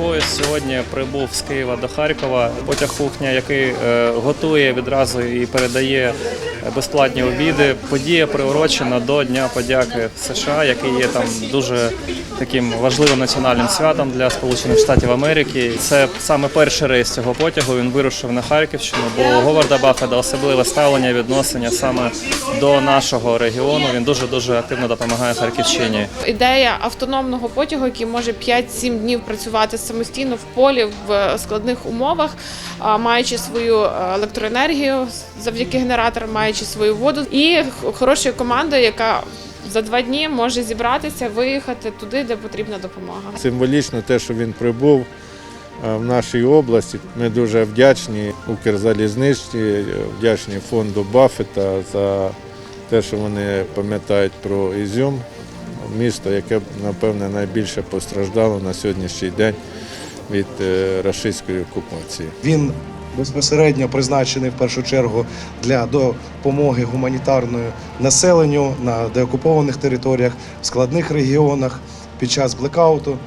поїзд сьогодні прибув з Києва до Харкова. Потяг кухня, який е, готує відразу і передає безплатні обіди. Подія приурочена до Дня подяки США, який є там дуже таким важливим національним святом для Сполучених Штатів Америки. Це саме перший рейс цього потягу. Він вирушив на Харківщину, бо Говарда Баффета особливе ставлення, відношення саме до нашого регіону. Він дуже дуже активно допомагає Харківщині. Ідея автономного потягу, який може 5-7 днів працювати самостійно в полі в складних умовах, маючи свою е, електроенергію завдяки генераторам, маючи свою воду, і хорошою командою, яка за два дні може зібратися, виїхати туди, де потрібна допомога. Символічно те, що він прибув е, в нашій області. Ми дуже вдячні Укрзалізничці, вдячні фонду Баффета за те, що вони пам'ятають про Ізюм, місто, яке, напевне, найбільше постраждало на сьогоднішній день від е, рашистської окупації. Він безпосередньо призначений в першу чергу для допомоги гуманітарної населенню на деокупованих територіях, в складних регіонах під час блекауту.